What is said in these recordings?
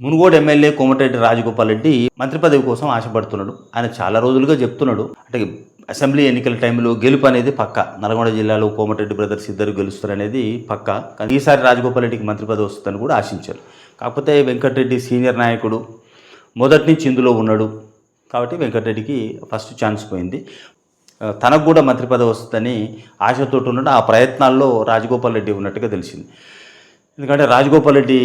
Munugode MLA Komatireddy Rajagopal Reddy మంత్రి పదవి కోసం ఆశపడుతున్నాడు. ఆయన చాలా రోజులుగా చెప్తున్నాడు. అంటే అసెంబ్లీ ఎన్నికల టైంలో గెలుపు అనేది పక్క. నల్గొండ జిల్లాలో కోమటిరెడ్డి బ్రదర్స్ ఇద్దరు గెలుస్తారనేది పక్క. కానీ ఈసారి రాజగోపాల్ రెడ్డికి మంత్రి పదవి వస్తుందని కూడా ఆశించారు. కాకపోతే వెంకటరెడ్డి సీనియర్ నాయకుడు మొదటి నుంచి ఇందులో ఉన్నాడు. కాబట్టి వెంకటరెడ్డికి ఫస్ట్ ఛాన్స్ పోయింది. తనకు కూడా మంత్రి పదవి వస్తుందని ఆశతోటి ఉన్నాడు. ఆ ప్రయత్నాల్లో రాజగోపాల్ రెడ్డి ఉన్నట్టుగా తెలిసింది. ఎందుకంటే రాజగోపాల్ రెడ్డి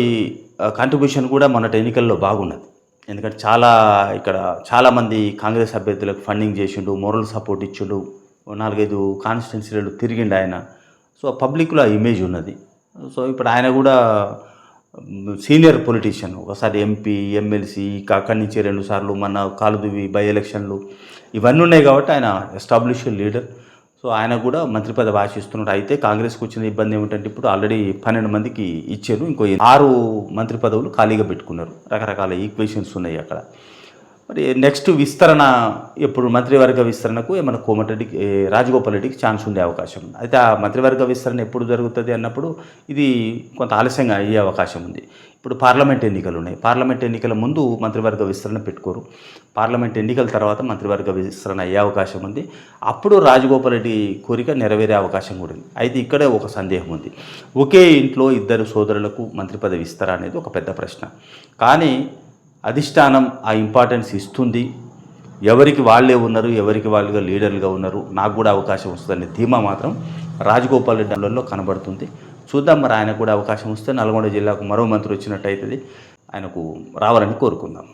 కాంట్రిబ్యూషన్ కూడా మొన్నటి ఎన్నికల్లో బాగున్నది. ఎందుకంటే చాలా ఇక్కడ చాలామంది కాంగ్రెస్ అభ్యర్థులకు ఫండింగ్ చేసిండు మోరల్ సపోర్ట్ ఇచ్చిండు నాలుగైదు కాన్స్టిట్యున్సీలలో తిరిగిండు ఆయన. సో పబ్లిక్లో ఆ ఇమేజ్ ఉన్నది. సో ఇప్పుడు ఆయన కూడా సీనియర్ పొలిటీషియన్ ఒకసారి ఎంపీ ఎమ్మెల్సీ అక్కడి నుంచి రెండు సార్లు మన కాలుదువి బై ఎలక్షన్లు ఇవన్నీ ఉన్నాయి కాబట్టి ఆయన ఎస్టాబ్లిష్డ్ లీడర్ సో ఆయన కూడా మంత్రి పదవి ఆశిస్తున్నాడు. అయితే కాంగ్రెస్కి వచ్చిన ఇబ్బంది ఏమిటంటే ఇప్పుడు ఆల్రెడీ పన్నెండు మందికి ఇచ్చారు. ఇంకో ఆరు మంత్రి పదవులు ఖాళీగా పెట్టుకున్నారు. రకరకాల ఈక్వేషన్స్ ఉన్నాయి అక్కడ. మరి నెక్స్ట్ విస్తరణ ఎప్పుడు మంత్రివర్గ విస్తరణకు ఏమైనా కోమటిరెడ్డికి రాజగోపాల్ రెడ్డికి ఛాన్స్ ఉండే అవకాశం ఉంది. అయితే ఆ మంత్రివర్గ విస్తరణ ఎప్పుడు జరుగుతుంది అన్నప్పుడు ఇది కొంత ఆలస్యంగా అయ్యే అవకాశం ఉంది. ఇప్పుడు పార్లమెంట్ ఎన్నికలు ఉన్నాయి. పార్లమెంట్ ఎన్నికల ముందు మంత్రివర్గ విస్తరణ పెట్టుకోరు. పార్లమెంట్ ఎన్నికల తర్వాత మంత్రివర్గ విస్తరణ అయ్యే అవకాశం ఉంది. అప్పుడు రాజగోపాల్ రెడ్డి కోరిక నెరవేరే అవకాశం కూడా ఉంది. అయితే ఇక్కడే ఒక సందేహం ఉంది. ఒకే ఇంట్లో ఇద్దరు సోదరులకు మంత్రి పదవి ఇస్తారా అనేది ఒక పెద్ద ప్రశ్న. కానీ అధిష్టానం ఆ ఇంపార్టెన్స్ ఇస్తుంది. ఎవరికి వాళ్ళే ఉన్నారు ఎవరికి వాళ్ళుగా లీడర్లుగా ఉన్నారు నాకు కూడా అవకాశం వస్తుందనే ధీమా మాత్రం రాజగోపాల్ రెడ్డి కనబడుతుంది. చూద్దాం మరి ఆయనకు కూడా అవకాశం వస్తే నల్గొండ జిల్లాకు మరో మంత్రి వచ్చినట్టు అవుతుంది. ఆయనకు రావాలని కోరుకుందాం.